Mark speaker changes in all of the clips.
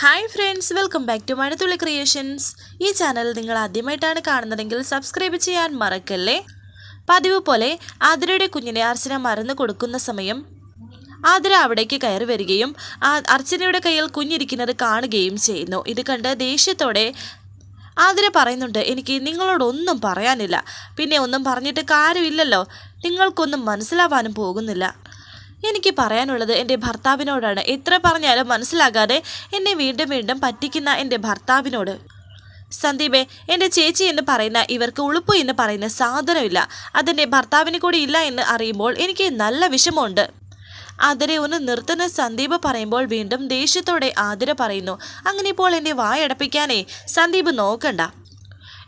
Speaker 1: Hi friends welcome back to Mazhathulli creations. ഈ channel നിങ്ങൾ ആദ്യമായിട്ടാണ് കാണുന്നതെങ്കിൽ സബ്സ്ക്രൈബ് ചെയ്യാൻ മറക്കല്ലേ? പതിവ് പോലെ ആതിരയുടെ കുഞ്ഞിനെ അർച്ചന മറന്നു കൊടുക്കുന്ന സമയം ആതിര അവിടേക്ക് കയറി വരികയും അർച്ചനയുടെ കയ്യിൽ കുഞ്ഞിരിക്കുന്നത് കാണുകയും ചെയ്യുന്നു. ഇത് കണ്ട് ദേഷ്യത്തോടെ ആതിര പറയുന്നുണ്ട് എനിക്ക് നിങ്ങളോടൊന്നും പറയാനില്ല. പിന്നെ ഒന്നും പറഞ്ഞിട്ട് കാര്യമില്ലല്ലോ. നിങ്ങൾക്കൊന്നും മനസ്സിലാവാനും പോകുന്നില്ല. എനിക്ക് പറയാനുള്ളത് എന്റെ ഭർത്താവിനോടാണ്. എത്ര പറഞ്ഞാലും മനസ്സിലാകാതെ എന്നെ വീണ്ടും വീണ്ടും പറ്റിക്കുന്ന എന്റെ ഭർത്താവിനോട്. സന്ദീപെ എന്റെ ചേച്ചി എന്ന് പറയുന്ന ഇവർക്ക് ഉളുപ്പ് എന്ന് പറയുന്ന സാധനമില്ല. അതെന്റെ ഭർത്താവിന് കൂടി ഇല്ല എന്ന് അറിയുമ്പോൾ എനിക്ക് നല്ല വിഷമമുണ്ട്. ആതിരെ ഒന്ന് നിർത്തുന്ന സന്ദീപ് പറയുമ്പോൾ വീണ്ടും ദേഷ്യത്തോടെ ആതിര പറയുന്നു അങ്ങനെ ഇപ്പോൾ എന്നെ വായടപ്പിക്കാനേ സന്ദീപ് നോക്കണ്ട.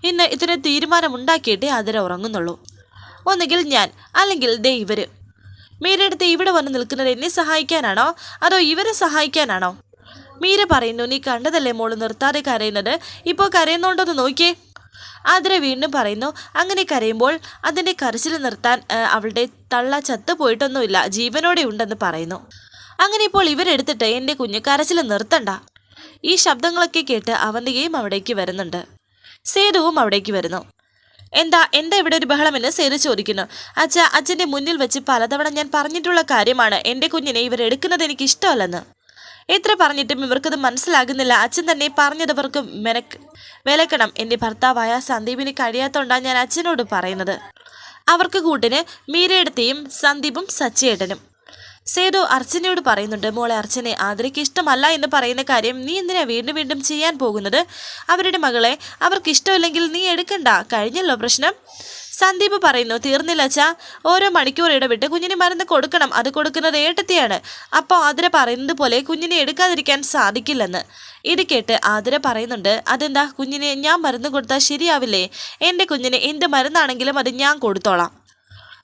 Speaker 1: ഇന്ന് ഇതിന് തീരുമാനമുണ്ടാക്കിയിട്ടേ ആതിര ഉറങ്ങുന്നുള്ളൂ. ഒന്നുകിൽ ഞാൻ അല്ലെങ്കിൽ ദേ ഇവർ. മീരടുത്ത് ഇവിടെ വന്ന് നിൽക്കുന്നത് എന്നെ സഹായിക്കാനാണോ? അതോ ഇവരെ സഹായിക്കാനാണോ? മീര പറയുന്നു നീ കണ്ടതല്ലേ മോൾ നിർത്താതെ കരയുന്നത്? ഇപ്പോൾ കരയുന്നുണ്ടോന്ന് നോക്കിയേ. ആതിര വീണ്ടും പറയുന്നു അങ്ങനെ കരയുമ്പോൾ അതിന്റെ കരച്ചിൽ നിർത്താൻ അവളുടെ തള്ള ചത്ത് പോയിട്ടൊന്നുമില്ല ജീവനോടെ ഉണ്ടെന്ന് പറയുന്നു. അങ്ങനെ ഇപ്പോൾ ഇവരെടുത്തിട്ട് എന്റെ കുഞ്ഞ് കരച്ചിൽ നിർത്തണ്ട. ഈ ശബ്ദങ്ങളൊക്കെ കേട്ട് അവന്തികയും അവിടേക്ക് വരുന്നുണ്ട്. സേതുവും അവിടേക്ക് വരുന്നു. എന്താ എന്താ ഇവിടെ ഒരു ബഹളമെന്ന് സേതു ചോദിക്കുന്നു. അച്ഛ അച്ഛന്റെ മുന്നിൽ വെച്ച് പലതവണ ഞാൻ പറഞ്ഞിട്ടുള്ള കാര്യമാണ് എന്റെ കുഞ്ഞിനെ ഇവരെടുക്കുന്നത് എനിക്ക് ഇഷ്ടമല്ലെന്ന് എത്ര പറഞ്ഞിട്ടും ഇവർക്കത് മനസ്സിലാകുന്നില്ല. അച്ഛൻ തന്നെ പറഞ്ഞതവർക്ക് മെനക്ക് വിലക്കണം. എന്റെ ഭർത്താവായ സന്ദീപിന് കഴിയാത്തോണ്ടാണ് ഞാൻ അച്ഛനോട് പറയുന്നത്. അവർക്ക് കൂട്ടിന് മീരയെടുത്തെയും സന്ദീപും സച്ചിയേട്ടനും സേതു അർച്ചനയോട് പറയുന്നുണ്ട് മോളെ അർച്ചനെ ആതിരയ്ക്ക് ഇഷ്ടമല്ല എന്ന് പറയുന്ന കാര്യം നീ എന്തിനാ വീണ്ടും വീണ്ടും ചെയ്യാൻ പോകുന്നത്? അവരുടെ മകളെ അവർക്ക് ഇഷ്ടമില്ലെങ്കിൽ നീ എടുക്കണ്ട. കഴിഞ്ഞല്ലോ പ്രശ്നം? സന്ദീപ് പറയുന്നു തീർന്നില്ല അച്ഛാ. ഓരോ മണിക്കൂർ ഇടവിട്ട് കുഞ്ഞിന് മരുന്ന് കൊടുക്കണം. അത് കൊടുക്കുന്നത് ഏട്ടത്തെയാണ്. അപ്പോൾ ആതിര പറയുന്നത് പോലെ കുഞ്ഞിനെ എടുക്കാതിരിക്കാൻ സാധിക്കില്ലെന്ന്. ഇത് കേട്ട് ആതിര പറയുന്നുണ്ട് അതെന്താ? കുഞ്ഞിനെ ഞാൻ മരുന്ന് കൊടുത്താൽ ശരിയാവില്ലേ? എന്റെ കുഞ്ഞിന് എന്ത് മരുന്നാണെങ്കിലും അത് ഞാൻ കൊടുത്തോളാം.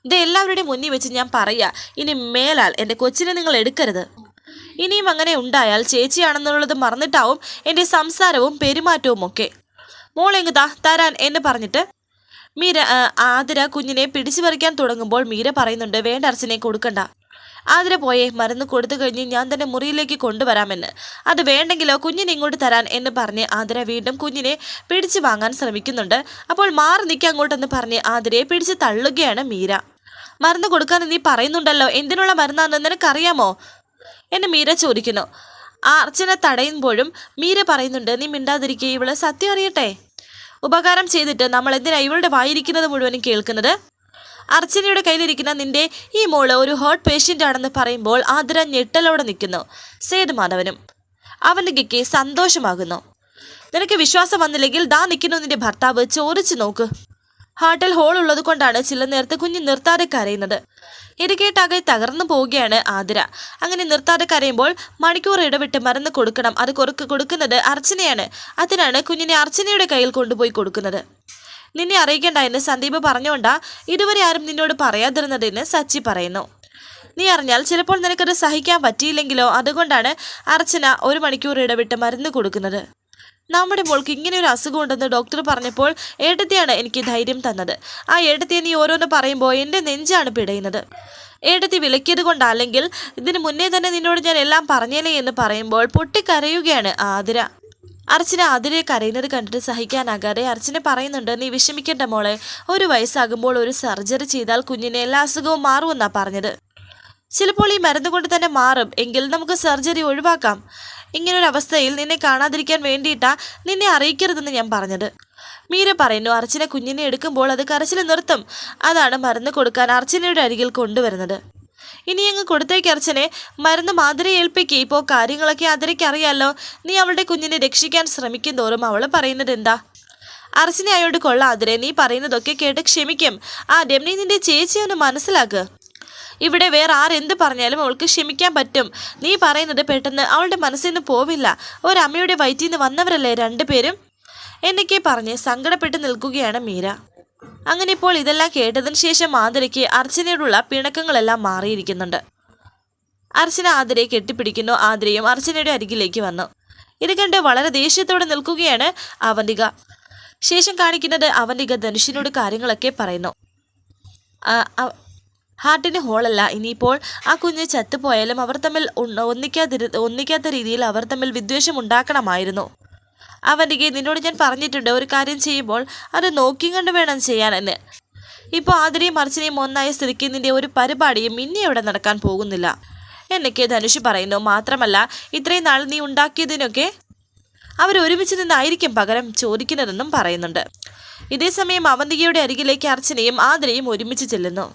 Speaker 1: ഇത് എല്ലാവരുടെയും മുന്നിൽ വെച്ച് ഞാൻ പറയാ ഇനി മേലാൽ എന്റെ കൊച്ചിനെ നിങ്ങൾ എടുക്കരുത്. ഇനിയും അങ്ങനെ ഉണ്ടായാൽ ചേച്ചിയാണെന്നുള്ളത് മറന്നിട്ടാവും എന്റെ സംസാരവും പെരുമാറ്റവും ഒക്കെ. മോളെങ്ങ് താ തരാൻ എന്ന് പറഞ്ഞിട്ട് മീര ആതിര കുഞ്ഞിനെ പിടിച്ചു പറിക്കാൻ തുടങ്ങുമ്പോൾ മീര പറയുന്നുണ്ട് വേണ്ട അർച്ചനെ കൊടുക്കണ്ട. ആതിര പോയെ മരുന്ന് കൊടുത്തു കഴിഞ്ഞ് ഞാൻ തന്നെ മുറിയിലേക്ക് കൊണ്ടുവരാമെന്ന്. അത് വേണ്ടെങ്കിലോ കുഞ്ഞിനെ ഇങ്ങോട്ട് തരാൻ എന്ന് പറഞ്ഞ് ആതിര വീണ്ടും കുഞ്ഞിനെ പിടിച്ചു വാങ്ങാൻ ശ്രമിക്കുന്നുണ്ട്. അപ്പോൾ മാറി നിൽക്കുക അങ്ങോട്ടെന്ന് പറഞ്ഞ് ആതിരയെ പിടിച്ച് തള്ളുകയാണ് മീര. മരുന്ന് കൊടുക്കാൻ നീ പറയുന്നുണ്ടല്ലോ എന്തിനുള്ള മരുന്നാണെന്ന് നിനക്കറിയാമോ? എന്ന് മീര ചോദിക്കുന്നു. ആ അർച്ചന തടയുമ്പോഴും മീര പറയുന്നുണ്ട് നീ മിണ്ടാതിരിക്കുക ഇവൾ സത്യം അറിയട്ടെ? ഉപകാരം ചെയ്തിട്ട് നമ്മൾ എന്തിനാ ഇവളുടെ വായിരിക്കുന്നത് മുഴുവനും കേൾക്കുന്നത്? അർച്ചനയുടെ കയ്യിലിരിക്കുന്ന നിന്റെ ഈ മോൾ ഒരു ഹേർട്ട് പേഷ്യന്റ് ആണെന്ന് പറയുമ്പോൾ ആതിര ഞെട്ടലോടെ നിൽക്കുന്നു. സേതുമാധവനും അവന്റെ ഗിക്ക് സന്തോഷമാകുന്നു. നിനക്ക് വിശ്വാസം വന്നില്ലെങ്കിൽ ദാ നിൽക്കുന്നു നിന്റെ ഭർത്താവ്. ചോദിച്ചു നോക്ക്. ഹാർട്ടിൽ ഹോൾ ഉള്ളത് കൊണ്ടാണ് ചില നേരത്തെ കുഞ്ഞ് നിർത്താതെ കരയുന്നത് ഇത് കേട്ടാകെ തകർന്നു പോവുകയാണ് ആതിര. അങ്ങനെ നിർത്താതെ കരയുമ്പോൾ മണിക്കൂർ ഇടവിട്ട് മരുന്ന് കൊടുക്കണം. അത് കൊടുക്ക് കൊടുക്കുന്നത് അർച്ചനയാണ്. അതിനാണ് കുഞ്ഞിനെ അർച്ചനയുടെ കയ്യിൽ കൊണ്ടുപോയി കൊടുക്കുന്നത്. നിന്നെ അറിയിക്കേണ്ട എന്ന് സന്ദീപ് പറഞ്ഞുകൊണ്ടാ ഇതുവരെ ആരും നിന്നോട് പറയാതിരുന്നതെന്ന് സച്ചി പറയുന്നു. നീ അറിഞ്ഞാൽ ചിലപ്പോൾ നിനക്കത് സഹിക്കാൻ പറ്റിയില്ലെങ്കിലോ? അതുകൊണ്ടാണ് അർച്ചന ഒരു മണിക്കൂർ ഇടവിട്ട് മരുന്ന് കൊടുക്കുന്നത്. നമ്മുടെ മോൾക്ക് ഇങ്ങനെ ഒരു അസുഖം ഉണ്ടെന്ന് ഡോക്ടർ പറഞ്ഞപ്പോൾ ഏട്ടത്തിയാണ് എനിക്ക് ധൈര്യം തന്നത്. ആ ഏട്ടത്തിയെ നീ ഓരോന്ന് പറയുമ്പോൾ എന്റെ നെഞ്ചാണ് പിടയുന്നത്. ഏട്ടത്തി വിലക്കിയത് കൊണ്ടല്ലെങ്കിൽ ഇതിന് മുന്നേ തന്നെ നിന്നോട് ഞാൻ എല്ലാം പറഞ്ഞേലേ എന്ന് പറയുമ്പോൾ പൊട്ടിക്കരയുകയാണ് ആതിര. അർച്ചന അതിരെ കരയുന്നത് കണ്ടിട്ട് സഹിക്കാനാകാതെ അർച്ചന പറയുന്നുണ്ട് നീ വിഷമിക്കേണ്ട മോളെ. ഒരു വയസ്സാകുമ്പോൾ ഒരു സർജറി ചെയ്താൽ കുഞ്ഞിന് എല്ലാ അസുഖവും മാറുമെന്നാ പറഞ്ഞത്. ചിലപ്പോൾ ഈ മരുന്ന് കൊണ്ട് തന്നെ മാറും. എങ്കിൽ നമുക്ക് സർജറി ഒഴിവാക്കാം. ഇങ്ങനൊരവസ്ഥയിൽ നിന്നെ കാണാതിരിക്കാൻ വേണ്ടിയിട്ടാ നിന്നെ അറിയിക്കരുതെന്ന് ഞാൻ പറഞ്ഞത്. മീര പറയുന്നു അർച്ചന കുഞ്ഞിനെ എടുക്കുമ്പോൾ അത് കരച്ചിൽ നിർത്തും. അതാണ് മരുന്ന് കൊടുക്കാൻ അർച്ചനയുടെ അരികിൽ കൊണ്ടുവരുന്നത്. ഇനി അങ്ങ് കൊടുത്തേക്ക് അർച്ചനെ. മരുന്ന് മാതിരി ഏൽപ്പിക്കുക ഇപ്പോൾ കാര്യങ്ങളൊക്കെ അതിരയ്ക്ക് അറിയാലോ. നീ അവളുടെ കുഞ്ഞിനെ രക്ഷിക്കാൻ ശ്രമിക്കും തോറും അവൾ പറയുന്നത് എന്താ? അർച്ചനെ അയോട് കൊള്ളാതിരെ നീ പറയുന്നതൊക്കെ കേട്ട് ക്ഷമിക്കും. ആ നീ നിന്റെ ചേച്ചി ഒന്ന് മനസ്സിലാക്കുക ഇവിടെ വേറെ ആരെന്ത് പറഞ്ഞാലും അവൾക്ക് ക്ഷമിക്കാൻ പറ്റും. നീ പറയുന്നത് പെട്ടെന്ന് അവളുടെ മനസ്സിൽ നിന്ന് പോവില്ല. ഒരമ്മയുടെ വയറ്റിൽ നിന്ന് വന്നവരല്ലേ രണ്ടുപേരും? എന്നൊക്കെ പറഞ്ഞ് സങ്കടപ്പെട്ട് നിൽക്കുകയാണ് മീര. അങ്ങനെ ഇപ്പോൾ ഇതെല്ലാം കേട്ടതിന് ശേഷം ആതിരയ്ക്ക് അർച്ചനയോടുള്ള പിണക്കങ്ങളെല്ലാം മാറിയിരിക്കുന്നുണ്ട്. അർച്ചന ആതിരയെ കെട്ടിപ്പിടിക്കുന്നു. ആതിരയും അർച്ചനയുടെ അരികിലേക്ക് വന്നു. ഇത് കണ്ട് വളരെ ദേഷ്യത്തോടെ നിൽക്കുകയാണ് അവന്തിക. ശേഷം കാണിക്കുന്നത് അവന്തിക ധനുഷിനോട് കാര്യങ്ങളൊക്കെ പറയുന്നു. ഹാർട്ടിന് ഹോളല്ല. ഇനിയിപ്പോൾ ആ കുഞ്ഞ് ചത്തുപോയാലും അവർ തമ്മിൽ ഒന്നിക്കാതിരു ഒന്നിക്കാത്ത രീതിയിൽ അവർ തമ്മിൽ വിദ്വേഷം ഉണ്ടാക്കണമായിരുന്നു. അവനിക്ക് നിന്നോട് ഞാൻ പറഞ്ഞിട്ടുണ്ട് ഒരു കാര്യം ചെയ്യുമ്പോൾ അത് നോക്കിയും കണ്ട് വേണം ചെയ്യാനെന്ന് ഇപ്പോൾ ആതിരയും അർച്ചനയും ഒന്നായ സ്ഥിതിക്ക് നിന്റെ ഒരു പരിപാടിയും ഇനി ഇവിടെ നടക്കാൻ പോകുന്നില്ല. എന്നൊക്കെ ധനുഷ് പറയുന്നു. മാത്രമല്ല ഇത്രയും നാൾ നീ ഉണ്ടാക്കിയതിനൊക്കെ അവർ ഒരുമിച്ച് നിന്നായിരിക്കും പകരം ചോദിക്കുന്നതെന്നും പറയുന്നുണ്ട്. ഇതേസമയം അവന്തികയുടെ അരികിലേക്ക് അർച്ചനയും ആതിരയും ഒരുമിച്ച് ചെല്ലുന്നു.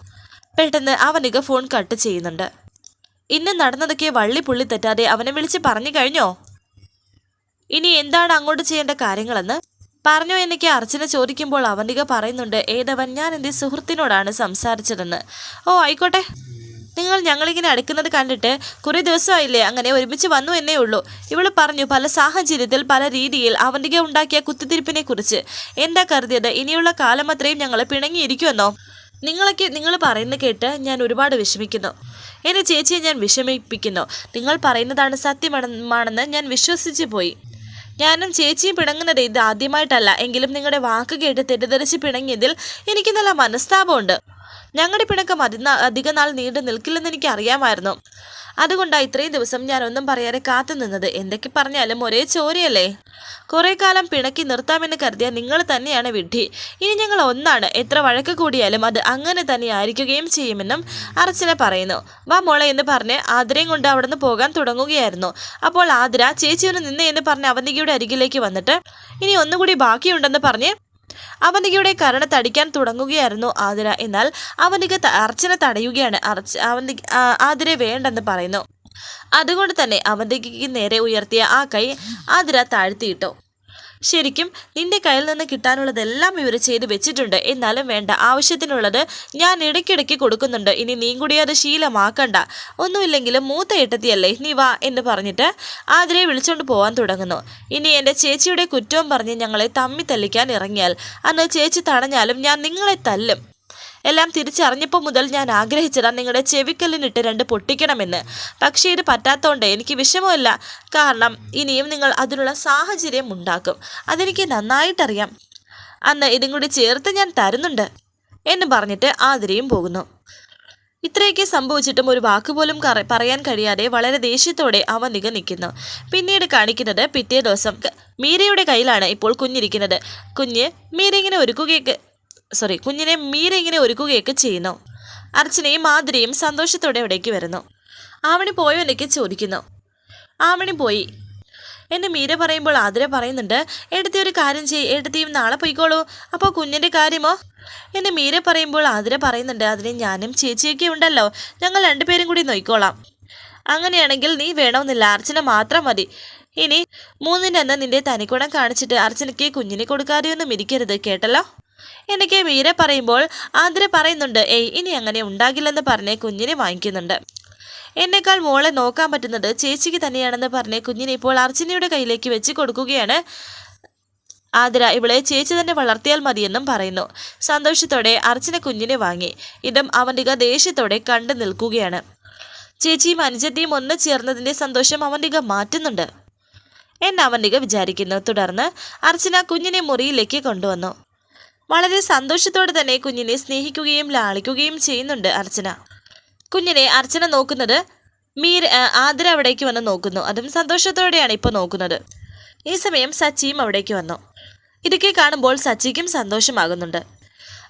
Speaker 1: പെട്ടെന്ന് അവനിക ഫോൺ കട്ട് ചെയ്യുന്നുണ്ട്. ഇന്ന് നടന്നതൊക്കെ വള്ളി പുള്ളി തെറ്റാതെ അവനെ വിളിച്ച് പറഞ്ഞു കഴിഞ്ഞോ? ഇനി എന്താണ് അങ്ങോട്ട് ചെയ്യേണ്ട കാര്യങ്ങളെന്ന്? പറഞ്ഞു എനിക്ക് അർച്ചന ചോദിക്കുമ്പോൾ അവന്തിക പറയുന്നുണ്ട് ഏതവൻ? ഞാൻ എന്റെ സുഹൃത്തിനോടാണ് സംസാരിച്ചതെന്ന്. ഓ ആയിക്കോട്ടെ. നിങ്ങൾ ഞങ്ങളിങ്ങനെ അടുക്കുന്നത് കണ്ടിട്ട് കുറേ ദിവസമായില്ലേ അങ്ങനെ ഒരുമിച്ച് വന്നു എന്നേ ഉള്ളൂ. ഇവൾ പറഞ്ഞു പല സാഹചര്യത്തിൽ പല രീതിയിൽ അവന്തിക ഉണ്ടാക്കിയ കുത്തിത്തിരിപ്പിനെ കുറിച്ച് എന്താ കരുതിയത്? ഇനിയുള്ള കാലം അത്രയും ഞങ്ങൾ പിണങ്ങിയിരിക്കുമെന്നോ? നിങ്ങളൊക്കെ നിങ്ങൾ പറയുന്നത് കേട്ട് ഞാൻ ഒരുപാട് വിഷമിക്കുന്നു. എന്റെ ചേച്ചിയെ ഞാൻ വിഷമിപ്പിക്കുന്നു. നിങ്ങൾ പറയുന്നതാണ് സത്യമാണെന്ന് ഞാൻ വിശ്വസിച്ച് പോയി. ഞാനും ചേച്ചിയും പിണങ്ങുന്നത് ഇത് ആദ്യമായിട്ടല്ല. എങ്കിലും നിങ്ങളുടെ വാക്ക് കേട്ട് തെറ്റിദ്ധരിച്ച് പിണങ്ങിയതിൽ എനിക്ക് നല്ല മനസ്താപമുണ്ട്. ഞങ്ങളുടെ പിണക്കം അതി അധിക നാൾ നീണ്ടു നിൽക്കില്ലെന്ന് എനിക്ക് അറിയാമായിരുന്നു അതുകൊണ്ടാണ് ഇത്രയും ദിവസം ഞാൻ ഒന്നും പറയാതെ കാത്തുനിന്നത് എന്തൊക്കെ പറഞ്ഞാലും ഒരേ ചോരയല്ലേ? കുറേ കാലം പിണക്കി നിർത്താമെന്ന് കരുതിയ നിങ്ങൾ തന്നെയാണ് വിഡ്ഢി. ഇനി ഞങ്ങൾ ഒന്നാണ്. എത്ര വഴക്ക് കൂടിയാലും അത് അങ്ങനെ തന്നെ ആയിരിക്കുകയും ചെയ്യുമെന്നും അർച്ചന പറയുന്നു. വാ മോളെ എന്ന് പറഞ്ഞ് ആതിരയും കൊണ്ട് അവിടെ നിന്ന് പോകാൻ തുടങ്ങുകയായിരുന്നു. അപ്പോൾ ആതിര ചേച്ചി ഒന്ന് നിന്നേ എന്ന് പറഞ്ഞ് അവന്തികയുടെ അരികിലേക്ക് വന്നിട്ട് ഇനി ഒന്നുകൂടി ബാക്കിയുണ്ടെന്ന് പറഞ്ഞ് അവന്തികയുടെ കരണ തടിക്കാൻ തുടങ്ങുകയായിരുന്നു ആതിര. എന്നാൽ അവന്തിക അർച്ചന തടയുകയാണ്. അർച്ച അവന്തി ആതിര വേണ്ടെന്ന് പറയുന്നു. അതുകൊണ്ട് തന്നെ അവന്തികയ്ക്ക് നേരെ ഉയർത്തിയ ആ കൈ ആതിര താഴ്ത്തിയിട്ടു. ശരിക്കും നിന്റെ കയ്യിൽ നിന്ന് കിട്ടാനുള്ളതെല്ലാം ഇവർ ചെയ്ത് വെച്ചിട്ടുണ്ട്. എന്നാലും വേണ്ട ആവശ്യത്തിനുള്ളത് ഞാൻ ഇടയ്ക്കിടയ്ക്ക് കൊടുക്കുന്നുണ്ട്. ഇനി നീ കൂടി അത് ശീലമാക്കണ്ട. ഒന്നുമില്ലെങ്കിലും മൂത്ത ഏട്ടത്തിയല്ലേ നീ വാ എന്ന് പറഞ്ഞിട്ട് ആതിരയെ വിളിച്ചുകൊണ്ട് പോകാൻ തുടങ്ങുന്നു. ഇനി എന്റെ ചേച്ചിയുടെ കുറ്റവും പറഞ്ഞ് ഞങ്ങളെ തമ്മി തല്ലിക്കാൻ ഇറങ്ങിയാൽ അന്ന് ചേച്ചി തടഞ്ഞാലും ഞാൻ നിങ്ങളെ തല്ലും. എല്ലാം തിരിച്ചറിഞ്ഞപ്പോൾ മുതൽ ഞാൻ ആഗ്രഹിച്ചതാണ് നിങ്ങളുടെ ചെവിക്കല്ലിനിട്ട് രണ്ട് പൊട്ടിക്കണമെന്ന്. പക്ഷേ ഇത് പറ്റാത്തതുകൊണ്ട് എനിക്ക് വിഷമമില്ല. കാരണം ഇനിയും നിങ്ങൾ അതിനുള്ള സാഹചര്യം ഉണ്ടാക്കും. അതെനിക്ക് നന്നായിട്ടറിയാം. അന്ന് ഇതും കൂടി ചേർത്ത് ഞാൻ തരുന്നുണ്ട് എന്ന് പറഞ്ഞിട്ട് ആതിരയും പോകുന്നു. ഇത്രയൊക്കെ സംഭവിച്ചിട്ടും ഒരു വാക്കുപോലും പറയാൻ കഴിയാതെ വളരെ ദേഷ്യത്തോടെ അവനിക നിൽക്കുന്നു പിന്നീട് കാണിക്കുന്നത് പിറ്റേ ദിവസം. മീരയുടെ കയ്യിലാണ് ഇപ്പോൾ കുഞ്ഞിരിക്കുന്നത്. കുഞ്ഞ് മീര ഇങ്ങനെ ഒരുക്കുകയൊക്കെ സോറി കുഞ്ഞിനെ മീര ഇങ്ങനെ ഒരുക്കുകയൊക്കെ ചെയ്യുന്നു. അർച്ചനയും മാധുരിയും സന്തോഷത്തോടെ അവിടേക്ക് വരുന്നു. ആവണി പോയോ എന്നൊക്കെ ചോദിക്കുന്നു. ആവണി പോയി. എന്നെ മീര പറയുമ്പോൾ ആതിര പറയുന്നുണ്ട് എടുത്തി ഒരു കാര്യം ചെയ് എടുത്തിയും നാളെ പോയിക്കോളൂ. അപ്പോൾ കുഞ്ഞിന്റെ കാര്യമോ? എന്നെ മീര പറയുമ്പോൾ ആതിര പറയുന്നുണ്ട് അതിന് ഞാനും ചേച്ചിയൊക്കെ ഉണ്ടല്ലോ. ഞങ്ങൾ രണ്ടുപേരും കൂടി നോയിക്കോളാം. അങ്ങനെയാണെങ്കിൽ നീ വേണമെന്നില്ല അർച്ചന മാത്രം മതി. ഇനി മൂന്നിനെന്ന് നിന്റെ തനിക്കുടം കാണിച്ചിട്ട് അർച്ചനയ്ക്ക് കുഞ്ഞിനെ കൊടുക്കാതെയൊന്നും ഇരിക്കരുത് കേട്ടല്ലോ? എനിക്ക് മീര പറയുമ്പോൾ ആതിര പറയുന്നുണ്ട് ഏയ് ഇനി അങ്ങനെ ഉണ്ടാകില്ലെന്ന് പറഞ്ഞ് കുഞ്ഞിനെ വാങ്ങിക്കുന്നുണ്ട്. എന്നേക്കാൾ മോളെ നോക്കാൻ പറ്റുന്നത് ചേച്ചിക്ക് തന്നെയാണെന്ന് പറഞ്ഞ് കുഞ്ഞിനെ ഇപ്പോൾ അർച്ചനയുടെ കയ്യിലേക്ക് വെച്ച് കൊടുക്കുകയാണ് ആതിര. ഇവളെ ചേച്ചി തന്നെ വളർത്തിയാൽ മതിയെന്നും പറയുന്നു. സന്തോഷത്തോടെ അർച്ചന കുഞ്ഞിനെ വാങ്ങി. ഇതും അവന്തിക ദേഷ്യത്തോടെ കണ്ടു നിൽക്കുകയാണ്. ചേച്ചിയും അനുജത്തിയും ഒന്ന് ചേർന്നതിന്റെ സന്തോഷം അവന്തിക മാറ്റുന്നുണ്ട്. എന്ന് അവന്തിക വിചാരിക്കുന്നു. തുടർന്ന് അർച്ചന കുഞ്ഞിനെ മുറിയിലേക്ക് കൊണ്ടുവന്നു. വളരെ സന്തോഷത്തോടെ തന്നെ കുഞ്ഞിനെ സ്നേഹിക്കുകയും ലാളിക്കുകയും ചെയ്യുന്നുണ്ട് അർച്ചന. കുഞ്ഞിനെ അർച്ചന നോക്കുന്നത് മീർ ആതിര അവിടേക്ക് വന്ന് നോക്കുന്നു. അതും സന്തോഷത്തോടെയാണ് ഇപ്പോൾ നോക്കുന്നത്. ഈ സമയം സച്ചിയും അവിടേക്ക് വന്നു. ഇതൊക്കെ കാണുമ്പോൾ സച്ചിക്കും സന്തോഷമാകുന്നുണ്ട്.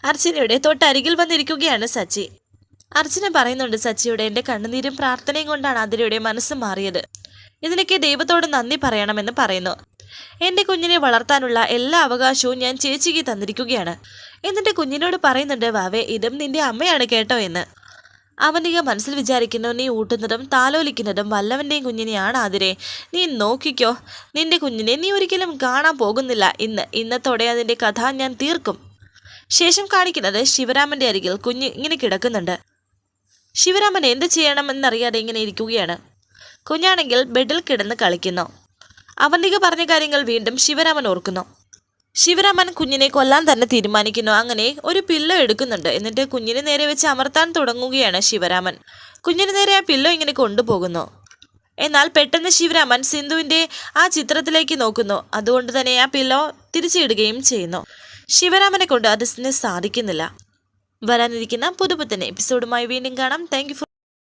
Speaker 1: അർച്ചനയുടെ തൊട്ടരികിൽ വന്നിരിക്കുകയാണ് സച്ചി. അർച്ചന പറയുന്നുണ്ട് സച്ചിയുടെ എന്റെ കണ്ണുനീരും പ്രാർത്ഥനയും കൊണ്ടാണ് ആതിരയുടെ മനസ്സ് മാറിയത്. ഇതിനൊക്കെ ദൈവത്തോട് നന്ദി പറയണമെന്ന് പറയുന്നു. എന്റെ കുഞ്ഞിനെ വളർത്താനുള്ള എല്ലാ അവകാശവും ഞാൻ ചേച്ചിക്ക് തന്നിരിക്കുകയാണ്. എന്നിട്ട് കുഞ്ഞിനോട് പറയുന്നുണ്ട് വാവേ ഇതും നിന്റെ അമ്മയാണ് കേട്ടോ എന്ന്. അവനിക മനസ്സിൽ വിചാരിക്കുന്നു നീ ഊട്ടുന്നതും താലോലിക്കുന്നതും വല്ലവന്റെയും കുഞ്ഞിനെയാണ് ആതിരെ. നീ നോക്കിക്കോ നിന്റെ കുഞ്ഞിനെ നീ ഒരിക്കലും കാണാൻ പോകുന്നില്ല. ഇന്ന് ഇന്നത്തോടെ അതിന്റെ കഥ ഞാൻ തീർക്കും. ശേഷം കാണിക്കുന്നത് ശിവരാമന്റെ അരികിൽ കുഞ്ഞ് ഇങ്ങനെ കിടക്കുന്നുണ്ട്. ശിവരാമൻ എന്ത് ചെയ്യണമെന്നറിയാതെ ഇങ്ങനെ ഇരിക്കുകയാണ്. കുഞ്ഞാണെങ്കിൽ ബെഡിൽ കിടന്ന് കളിക്കുന്നു. അവന്തിക പറഞ്ഞ കാര്യങ്ങൾ വീണ്ടും ശിവരാമൻ ഓർക്കുന്നു. ശിവരാമൻ കുഞ്ഞിനെ കൊല്ലാൻ തന്നെ തീരുമാനിക്കുന്നു. അങ്ങനെ ഒരു പില്ലോ എടുക്കുന്നുണ്ട്. എന്നിട്ട് കുഞ്ഞിനെ നേരെ വെച്ച് അമർത്താൻ തുടങ്ങുകയാണ് ശിവരാമൻ. കുഞ്ഞിന് നേരെ ആ പില്ലോ ഇങ്ങനെ കൊണ്ടുപോകുന്നു. എന്നാൽ പെട്ടെന്ന് ശിവരാമൻ സിന്ധുവിന്റെ ആ ചിത്രത്തിലേക്ക് നോക്കുന്നു. അതുകൊണ്ട് തന്നെ ആ പില്ലോ തിരിച്ചിടുകയും ചെയ്യുന്നു. ശിവരാമനെ കൊണ്ട് അതിന് സാധിക്കുന്നില്ല. വരാനിരിക്കുന്ന പുതുപുത്തൻ എപ്പിസോഡുമായി വീണ്ടും കാണാം. Thank you